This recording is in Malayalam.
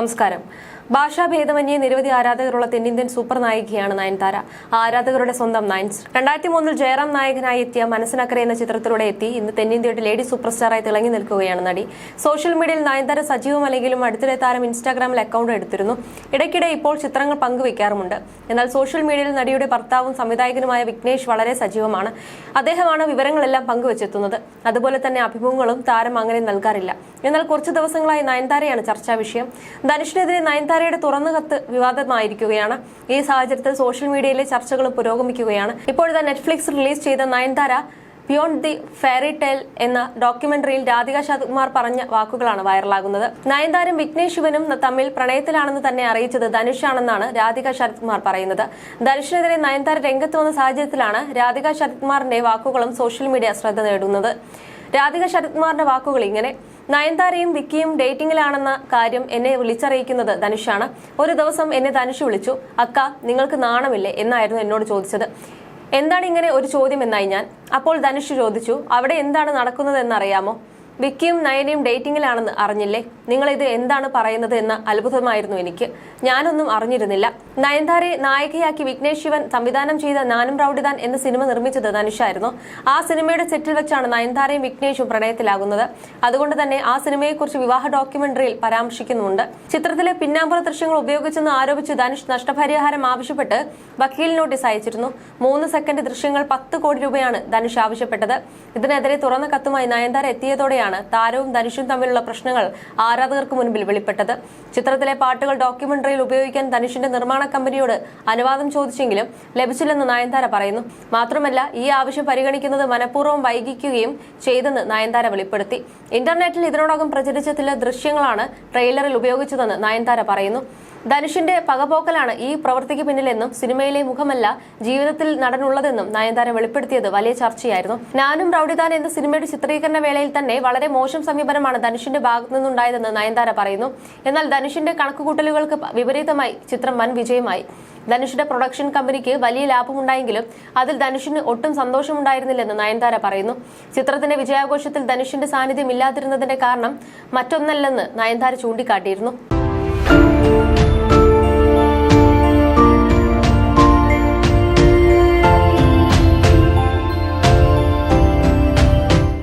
നമസ്കാരം. ഭാഷാഭേദമന്യേ നിരവധി ആരാധകരുള്ള തെന്നിന്ത്യൻ സൂപ്പർ നായികയാണ് നയൻതാര. ആരാധകരുടെ സ്വന്തം നയൻസ് രണ്ടായിരത്തി മൂന്നിൽ ജയറാം നായകനായി എത്തിയ മനസ്സിനക്കരെ എന്ന ചിത്രത്തിലൂടെ എത്തി. ഇന്ന് തെന്നിന്ത്യയുടെ ലേഡി സൂപ്പർ സ്റ്റാറായി തിളങ്ങി നിൽക്കുകയാണ് നടി. സോഷ്യൽ മീഡിയയിൽ നയൻതാര സജീവമല്ലെങ്കിലും അടുത്തിടെ താരം ഇൻസ്റ്റാഗ്രാമിൽ അക്കൗണ്ട് എടുത്തിരുന്നു. ഇടയ്ക്കിടെ ഇപ്പോൾ ചിത്രങ്ങൾ പങ്കുവയ്ക്കാറുമുണ്ട് എന്നാൽ സോഷ്യൽ മീഡിയയിൽ നടിയുടെ ഭർത്താവും സംവിധായകനുമായ വിഘ്നേഷ് വളരെ സജീവമാണ്. അദ്ദേഹമാണ് വിവരങ്ങളെല്ലാം പങ്കുവച്ചെത്തുന്നത്. അതുപോലെ തന്നെ അഭിമുഖങ്ങളും താരം അങ്ങനെ നൽകാറില്ല. എന്നാൽ കുറച്ചു ദിവസങ്ങളായി നയൻതാരയാണ് ചർച്ചാ വിഷയം ധനുഷിനെതിരെ നയൻതാരയുടെ തുറന്ന കത്ത് വിവാദമായിരിക്കുകയാണ്. ഈ സാഹചര്യത്തിൽ സോഷ്യൽ മീഡിയയിലെ ചർച്ചകൾ പുരോഗമിക്കുകയാണ്. ഇപ്പോഴത്തെ നെറ്റ്ഫ്ലിക്സ് റിലീസ് ചെയ്ത Nayanthara beyond the fairy tale എന്ന ഡോക്യുമെന്ററിയിൽ രാധിക ശതകുമാർ പറഞ്ഞ വാക്കുകളാണ് വൈറലാകുന്നത്. നയൻതാരം വിഘ്നേഷ് ശിവനും തമ്മിൽ പ്രണയത്തിലാണെന്ന് തന്നെ അറിയിച്ചത് ധനുഷാണെന്നാണ് രാധിക ശരത്കുമാർ പറയുന്നത്. ധനുഷിനെതിരെ നയൻതാര രംഗത്ത് വന്ന സാഹചര്യത്തിലാണ് രാധിക ശരത്കുമാറിന്റെ വാക്കുകളും സോഷ്യൽ മീഡിയ ശ്രദ്ധ നേടുന്നത്. രാധിക ശരത്കുമാറിന്റെ വാക്കുകൾ ഇങ്ങനെ നയൻതാരയും വിക്കിയും ഡേറ്റിംഗിലാണെന്ന കാര്യം എന്നെ വിളിച്ചറിയിക്കുന്നത് ധനുഷാണ്. ഒരു ദിവസം എന്നെ ധനുഷ് വിളിച്ചു അക്ക നിങ്ങൾക്ക് നാണമില്ലേ? എന്നായിരുന്നു എന്നോട് ചോദിച്ചത്. എന്താണ് ഇങ്ങനെ ഒരു ചോദ്യം? എന്നായി ഞാൻ. അപ്പോൾ ധനുഷ് ചോദിച്ചു അവിടെ എന്താണ് നടക്കുന്നത് എന്നറിയാമോ വിക്കിയും നയനയും ഡേറ്റിംഗിലാണെന്ന് അറിഞ്ഞില്ലേ? നിങ്ങൾ ഇത് എന്താണ് പറയുന്നത് എന്ന് അത്ഭുതമായിരുന്നു എനിക്ക്. ഞാനൊന്നും അറിഞ്ഞിരുന്നില്ല. നയൻതാരെ നായികയാക്കി വിഘ്നേഷ് ശിവൻ സംവിധാനം ചെയ്ത നാനും റൌഡിദാൻ എന്ന സിനിമ നിർമ്മിച്ചത് ധനുഷായിരുന്നു. ആ സിനിമയുടെ സെറ്റിൽ വെച്ചാണ് നയൻതാരയും വിഘ്നേഷും പ്രണയത്തിലാകുന്നത്. അതുകൊണ്ട് തന്നെ ആ സിനിമയെക്കുറിച്ച് വിവാഹ ഡോക്യുമെന്ററിയിൽ പരാമർശിക്കുന്നുണ്ട്. ചിത്രത്തിലെ പിന്നാമ്പുറ ദൃശ്യങ്ങൾ ഉപയോഗിച്ചെന്ന് ആരോപിച്ച് ധനുഷ് നഷ്ടപരിഹാരം ആവശ്യപ്പെട്ട് വക്കീൽ നോട്ടീസ് അയച്ചിരുന്നു. മൂന്ന് സെക്കൻഡ് ദൃശ്യങ്ങൾ പത്ത് കോടി രൂപയാണ് ധനുഷ് ആവശ്യപ്പെട്ടത്. ഇതിനെതിരെ തുറന്ന കത്തുമായി നയൻതാര എത്തിയതോടെയാണ് താരവും ധനുഷും തമ്മിലുള്ള പ്രശ്നങ്ങൾ ആരാധകർക്ക് മുൻപിൽ വെളിപ്പെട്ടത്. ചിത്രത്തിലെ പാട്ടുകൾ ഡോക്യുമെന്ററിയിൽ ഉപയോഗിക്കാൻ ധനുഷിന്റെ നിർമ്മാണ കമ്പനിയോട് അനുവാദം ചോദിച്ചെങ്കിലും ലഭിച്ചില്ലെന്ന് നയൻതാര പറയുന്നു. മാത്രമല്ല ഈ ആവശ്യം പരിഗണിക്കുന്നത് മനഃപൂർവം വൈകിക്കുകയും ചെയ്തെന്ന് നയൻതാര വെളിപ്പെടുത്തി. ഇന്റർനെറ്റിൽ ഇതിനോടകം പ്രചരിച്ച ചില ദൃശ്യങ്ങളാണ് ട്രെയിലറിൽ ഉപയോഗിച്ചതെന്ന് നയൻതാര പറയുന്നു. ധനുഷിന്റെ പകപോക്കലാണ് ഈ പ്രവൃത്തിക്ക് പിന്നിലെന്നും സിനിമയിലെ മുഖമല്ല ജീവിതത്തിൽ നടനുള്ളതെന്നും നയൻതാര വെളിപ്പെടുത്തിയത് വലിയ ചർച്ചയായിരുന്നു. ഞാനും റൌഡിദാൻ എന്ന സിനിമയുടെ ചിത്രീകരണ വേളയിൽ തന്നെ വളരെ മോശം സമീപനമാണ് ധനുഷിന്റെ ഭാഗത്തു നിന്നുണ്ടായതെന്ന് നയൻതാര പറയുന്നു. എന്നാൽ ധനുഷിന്റെ കണക്കുകൂട്ടലുകൾക്ക് വിപരീതമായി ചിത്രം വൻ വിജയമായി. ധനുഷിന്റെ പ്രൊഡക്ഷൻ കമ്പനിക്ക് വലിയ ലാഭമുണ്ടായെങ്കിലും അതിൽ ധനുഷിന് ഒട്ടും സന്തോഷമുണ്ടായിരുന്നില്ലെന്ന് നയൻതാര പറയുന്നു. ചിത്രത്തിന്റെ വിജയാഘോഷത്തിൽ ധനുഷിന്റെ സാന്നിധ്യം ഇല്ലാതിരുന്നതിന്റെ കാരണം മറ്റൊന്നല്ലെന്ന് നയൻതാര ചൂണ്ടിക്കാട്ടിയിരുന്നു.